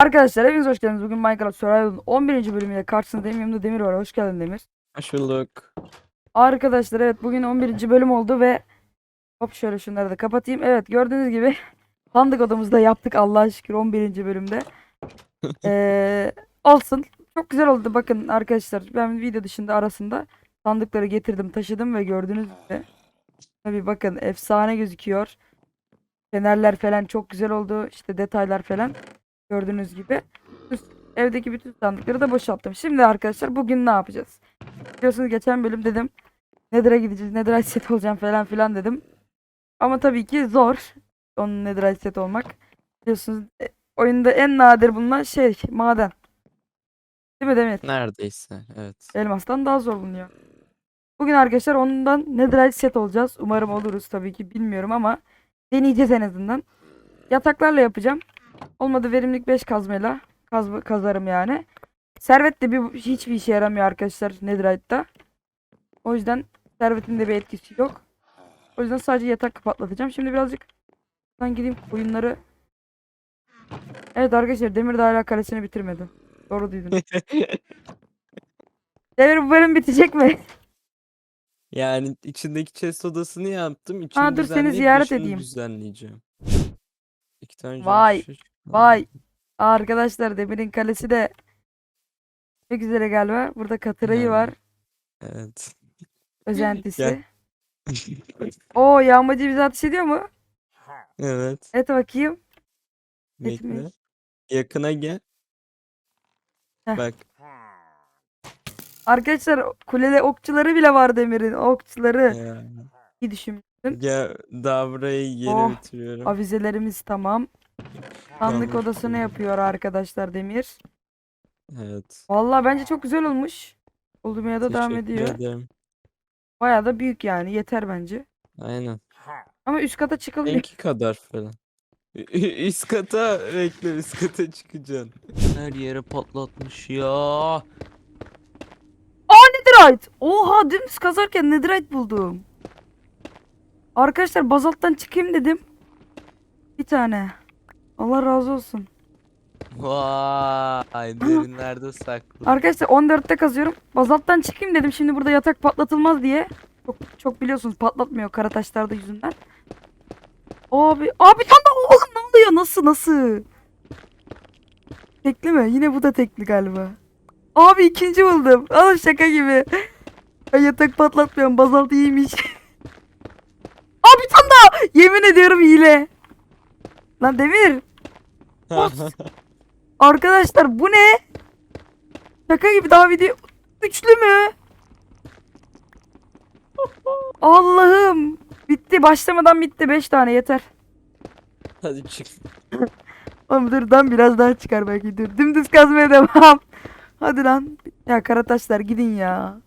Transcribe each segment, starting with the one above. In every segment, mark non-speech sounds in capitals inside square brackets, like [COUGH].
Arkadaşlar hepiniz hoş geldiniz. Bugün Minecraft Survival'ın 11. bölümüyle karşınızdayım. Yanımda Demir var. Hoş geldin Demir. Hoş bulduk. Arkadaşlar evet bugün 11. bölüm oldu ve hop şöyle şunları da kapatayım. Evet gördüğünüz gibi [LAUGHS] sandık odamızda yaptık Allah'a şükür 11. bölümde. [LAUGHS] Ee, olsun. Çok güzel oldu. Bakın arkadaşlar ben video dışında arasında sandıkları getirdim taşıdım ve gördüğünüz gibi tabii bakın efsane gözüküyor. Fenerler falan çok güzel oldu. İşte detaylar falan gördüğünüz gibi. Evdeki bütün sandıkları da boşalttım. Şimdi arkadaşlar bugün ne yapacağız? Biliyorsunuz geçen bölüm dedim Nether'a gideceğiz, Nether'a [LAUGHS] set olacağım falan filan dedim. Ama tabii ki zor. Onun Nether'a set olmak. Biliyorsunuz e, oyunda en nadir bulunan şey maden. Değil mi Demir? Neredeyse evet. Elmastan daha zor bulunuyor. Bugün arkadaşlar ondan Netherite set olacağız. Umarım oluruz tabii ki bilmiyorum ama deneyeceğiz en azından. Yataklarla yapacağım. Olmadı verimlilik 5 kazmayla kaz kazarım yani. Servet de bir hiçbir işe yaramıyor arkadaşlar Netherite'da. O yüzden servetin de bir etkisi yok. O yüzden sadece yatak patlatacağım. Şimdi birazcık ben gideyim koyunları Evet arkadaşlar Demir de hala kalesini bitirmedi. Doğru duydun. [LAUGHS] Demir bu bölüm bitecek mi? [LAUGHS] yani içindeki chest odasını yaptım. Ha, İçini dur, seni ziyaret edeyim. düzenleyeceğim. İki tane Vay, şiş- vay. Arkadaşlar Demir'in kalesi de çok güzel galiba. Burada katırayı Yani. var. Evet. Özentisi. [LAUGHS] Oo yağmacı bizi ateş ediyor mu? evet. Et bakayım. Bekle. Etmiş. Yakına gel. Heh. Bak. Arkadaşlar kulede okçuları bile var Demir'in. Okçuları. Ya. İyi düşün. Gel daha burayı geri Oh, bitiriyorum. Avizelerimiz tamam. Sandık odasını yapıyor arkadaşlar Demir. Evet. Vallahi bence çok güzel olmuş. Olmaya da devam Teşekkür ediyor. ederim. Bayağı da büyük yani. Yeter bence. Aynen. Ama üst kata çıkılmıyor. Benimki kadar falan. Ü- [LAUGHS] Üst kata bekle üst kata çıkacaksın. Her yere patlatmış ya. Netherite. Oha dümdüz kazarken Netherite buldum. Arkadaşlar bazalttan çıkayım dedim. Bir tane. Allah razı olsun. Vay derinlerde saklı. Arkadaşlar 14'te kazıyorum. Bazalttan çıkayım dedim. Şimdi burada yatak patlatılmaz diye. Çok çok biliyorsunuz patlatmıyor kara taşlarda yüzünden. Abi, abi tam da oğlum ne oluyor? Nasıl nasıl? Tekli mi? Yine bu da tekli galiba. Abi ikinci buldum. Alın şaka gibi. Ben yatak patlatmıyorum. Bazalt iyiymiş. [LAUGHS] Abi tam da yemin ediyorum hile. Lan Demir. [LAUGHS] Arkadaşlar bu ne? Şaka gibi daha video üçlü mü? Allah'ım. Bitti başlamadan bitti 5 tane yeter. Hadi çık. [LAUGHS] Oğlum dur dan biraz daha çıkar belki dur. Dümdüz kazmaya devam. [LAUGHS] Hadi lan. Ya karataşlar gidin ya.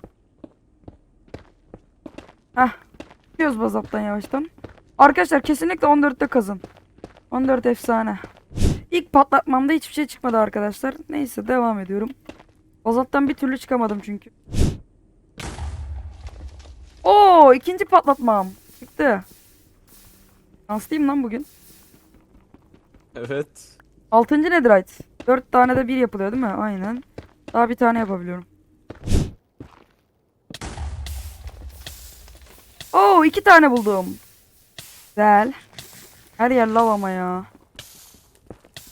Hah. Gidiyoruz bazaptan yavaştan. Arkadaşlar kesinlikle 14'te kazın. 14 efsane. İlk patlatmamda hiçbir şey çıkmadı arkadaşlar. Neyse devam ediyorum. Bazaptan bir türlü çıkamadım çünkü. Oo ikinci patlatmam. Çıktı. Şanslıyım lan bugün. Evet. Altıncı netherite. Dört tane de bir yapılıyor değil mi? Aynen. Daha bir tane yapabiliyorum. Oo iki tane buldum. Güzel. Her yer lav ama ya.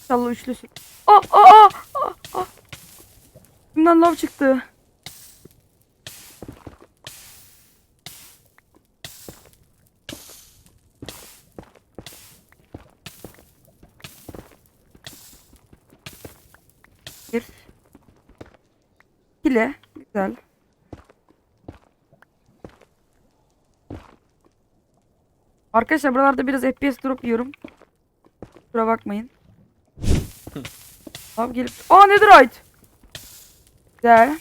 İnşallah üçlüsü. Aa aa aa aa, aa. Bundan lav çıktı. Bir. Hile. Güzel. Arkadaşlar buralarda biraz FPS drop yiyorum. Kusura bakmayın. Abi gelip... Aa netherite! Güzel.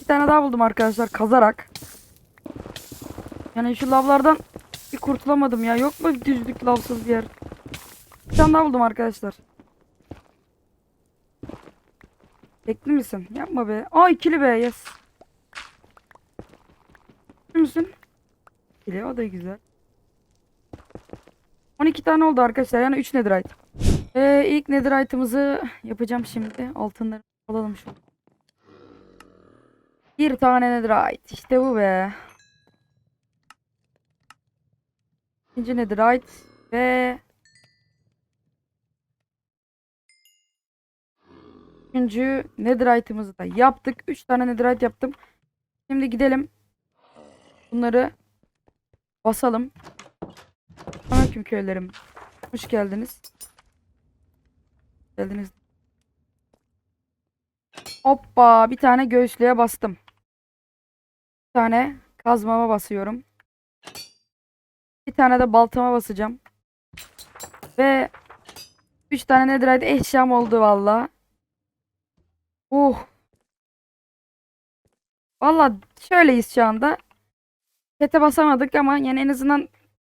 Bir tane daha buldum arkadaşlar kazarak. Yani şu lavlardan bir kurtulamadım ya. Yok mu düzlük lavsız bir yer? Bir tane daha buldum arkadaşlar. Bekli misin? Yapma be. Aa ikili be yes. Bekli misin? İkili o da güzel. 12 tane oldu arkadaşlar yani 3 netherite. Ee, ilk netherite'ımızı yapacağım şimdi. Altınları alalım şu. Bir tane netherite. İşte bu be. İkinci netherite ve Üçüncü netherite'ımızı da yaptık. Üç tane netherite yaptım. Şimdi gidelim. Bunları basalım. Aleyküm köylerim. Hoş geldiniz. Geldiniz. Hoppa bir tane göğüslüğe bastım. Bir tane kazmama basıyorum. Bir tane de baltama basacağım. Ve 3 tane netherite eşyam oldu valla. Uh. Valla şöyleyiz şu anda. Sete basamadık ama yani en azından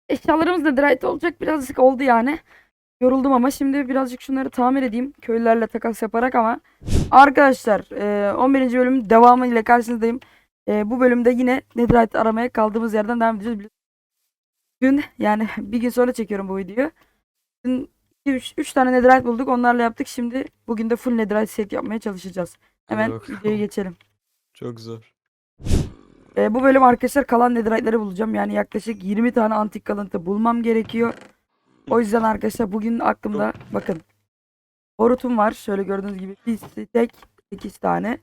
eşyalarımız netherite olacak birazcık oldu yani. Yoruldum ama şimdi birazcık şunları tamir edeyim. Köylülerle takas yaparak ama. Arkadaşlar e, 11. bölümün devamı ile karşınızdayım. E, bu bölümde yine Netherite aramaya kaldığımız yerden devam edeceğiz. Dün yani [LAUGHS] bir gün sonra çekiyorum bu videoyu. Dün 3 tane Netherite bulduk onlarla yaptık. Şimdi bugün de full Netherite set yapmaya çalışacağız. Hemen videoya geçelim. Çok zor. E, bu bölüm arkadaşlar kalan netherite'leri bulacağım. Yani yaklaşık 20 tane antik kalıntı bulmam gerekiyor. O yüzden arkadaşlar bugün aklımda bakın. Borutum var. Şöyle gördüğünüz gibi bir tek 8 tane.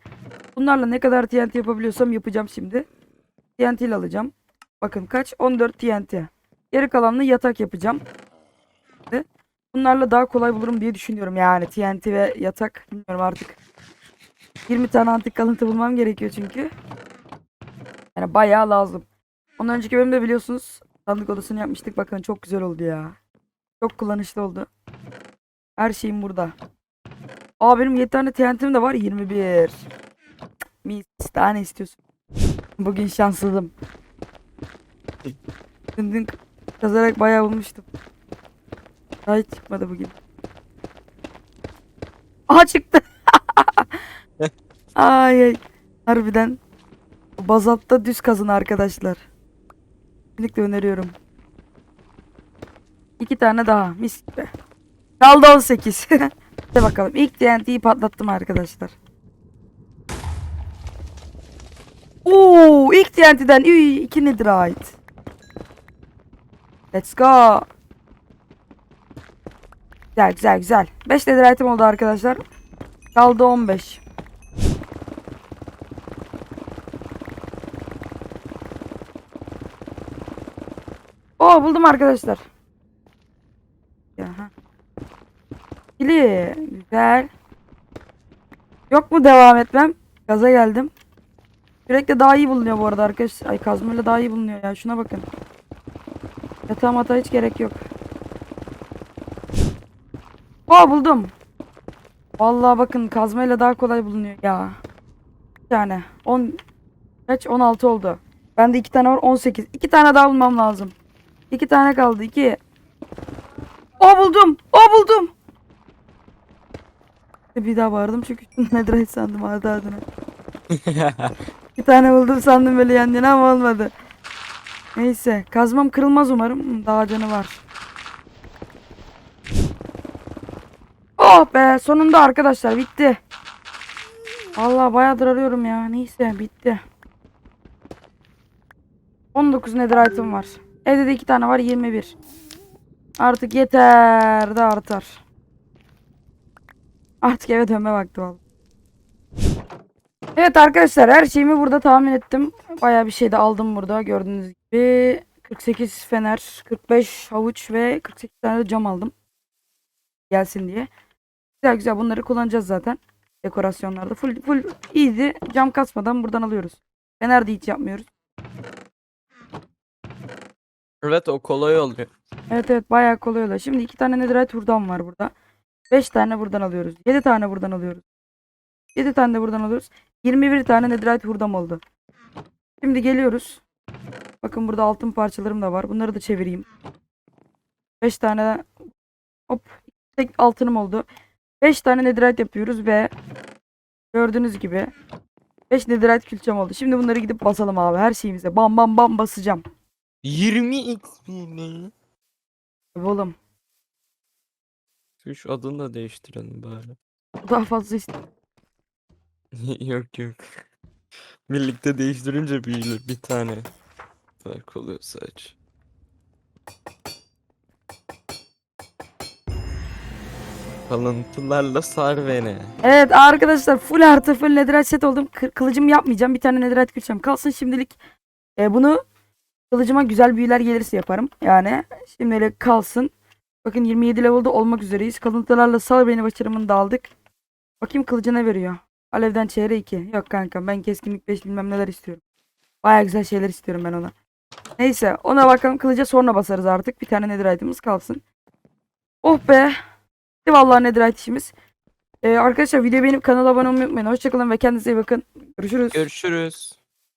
Bunlarla ne kadar TNT yapabiliyorsam yapacağım şimdi. TNT ile alacağım. Bakın kaç? 14 TNT. Geri kalanını yatak yapacağım. Bunlarla daha kolay bulurum diye düşünüyorum yani TNT ve yatak bilmiyorum artık. 20 tane antik kalıntı bulmam gerekiyor çünkü. Yani bayağı lazım. Ondan önceki bölümde biliyorsunuz sandık odasını yapmıştık. Bakın çok güzel oldu ya. Çok kullanışlı oldu. Her şeyim burada. Aa benim 7 tane TNT'm de var. 21. Mis tane istiyorsun. Bugün şanssızım. Dün dün kazarak bayağı bulmuştum. Daha hiç çıkmadı bugün. Aha çıktı. [LAUGHS] ay ay. Harbiden. Bazaltta düz kazın arkadaşlar. Kesinlikle öneriyorum. İki tane daha. Mis gibi. Kaldı 18. [LAUGHS] Hadi bakalım. İlk TNT'yi patlattım arkadaşlar. Oo, ilk TNT'den üy, iki netherite. Let's go. Güzel güzel güzel. 5 netherite'im oldu arkadaşlar. Kaldı 15. Oo buldum arkadaşlar. Aha. Kili. Güzel. Yok mu devam etmem? Gaza geldim. Sürekli daha iyi bulunuyor bu arada arkadaşlar. Ay kazmayla daha iyi bulunuyor ya. Şuna bakın. Yatağa mata hiç gerek yok. Oo buldum. Vallahi bakın kazmayla daha kolay bulunuyor ya. Bir tane. 10 kaç? 16 oldu. Bende iki tane var 18. İki tane daha bulmam lazım. İki tane kaldı. iki. O buldum. O buldum. Bir daha bağırdım çünkü [LAUGHS] nedir sandım ardı ardına. [LAUGHS] Bir tane buldum sandım böyle yana ama olmadı. Neyse. Kazmam kırılmaz umarım. Daha canı var. Oh be sonunda arkadaşlar bitti. Vallahi bayağıdır arıyorum ya. Neyse bitti. 19 netherite'ım var. Evde de iki tane var 21. Artık yeter de artar. Artık eve dönme vakti oldu. Evet arkadaşlar her şeyimi burada tahmin ettim. Bayağı bir şey de aldım burada gördüğünüz gibi. 48 fener, 45 havuç ve 48 tane de cam aldım. Gelsin diye. Güzel güzel bunları kullanacağız zaten. Dekorasyonlarda. Full, full easy. Cam kasmadan buradan alıyoruz. Fener de hiç yapmıyoruz. evet o kolay oluyor. Evet evet bayağı kolay oluyor. Şimdi iki tane netherite hurdam var burada. Beş tane buradan alıyoruz. Yedi tane buradan alıyoruz. Yedi tane de buradan alıyoruz. 21 tane netherite hurdam oldu. Şimdi geliyoruz. Bakın burada altın parçalarım da var. Bunları da çevireyim. Beş tane de- hop tek altınım oldu. Beş tane netherite yapıyoruz ve gördüğünüz gibi 5 netherite külçem oldu. Şimdi bunları gidip basalım abi her şeyimize. Bam bam bam basacağım. 20 XP mi? Oğlum Şu adını da değiştirelim bari. Daha fazla istiyorum. [LAUGHS] Yok yok. Birlikte değiştirince büyülür bir tane. Fark oluyor sadece. Kalıntılarla sar beni. Evet arkadaşlar full artı full netherite set oldum. Kı- Kılıcım yapmayacağım. Bir tane netherite külçem kalsın şimdilik. e, bunu kılıcıma güzel büyüler gelirse yaparım. Yani şimdilik kalsın. Bakın 27 level'da olmak üzereyiz. Kalıntılarla sal beni başarımını da aldık. Bakayım kılıcı ne veriyor. Alevden çeyre 2. Yok kanka ben keskinlik 5 bilmem neler istiyorum. Baya güzel şeyler istiyorum ben ona. Neyse ona bakalım kılıca sonra basarız artık. Bir tane netherite'ımız kalsın. Oh be. Vallahi netherite işimiz. Ee, arkadaşlar videoyu beğenip kanala abone olmayı unutmayın. Hoşçakalın ve kendinize iyi bakın. Görüşürüz. Görüşürüz.